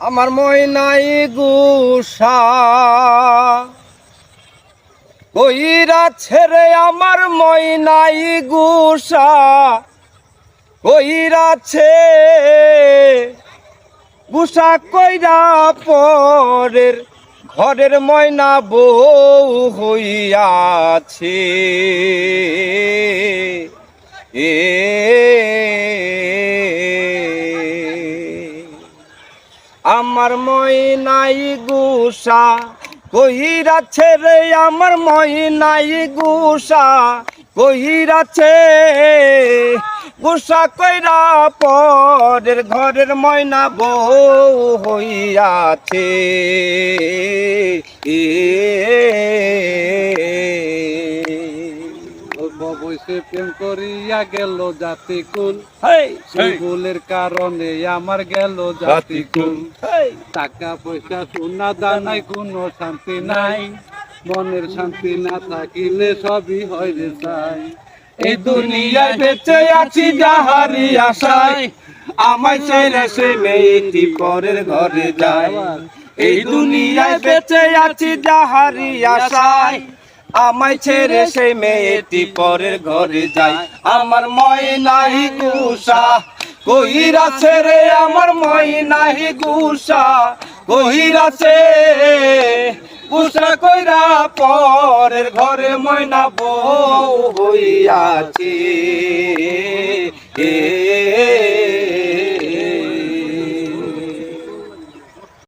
আমার ময়নাই গুসা। কইরা ছেড়ে আমার ময়নাই গুসা। কইরাছে গুসা কইরা পরের ঘরের ময়না বউ হইয়াছে। এ আমার ময়নাই গুসা, কহিরাছে রে আমার ময়নাই গুসা, কহিরাছে গুসা কইরা পরের ঘরের ময়না বউ হইয়াছে। বসে প্রেম করিয়া গেল জাতি কুল সেই ভুলের কারণে আমার গেল জাতি কুল টাকা পয়সা সোনা কোনো শান্তি নাই। মনের শান্তি না থাকিলে সবই হয় রে চাই। এই দুনিয়ায় বেঁচে আছি যাহারি আশায়। আমায় ছেড়ে সে মেয়েটি পরের ঘরে যায়। এই দুনিয়ায় বেঁচে আছি যাহারি আশায়। আমায় ছেড়ে সে মেয়েটি পরের ঘরে যায়। আমার ময় ময়নাহি গুসা কহিরা ছেড়ে আমার ময় ময়নাহি গুসা কহিরা সে কইরা পরের ঘরে ময়না বউ হইয়াছে।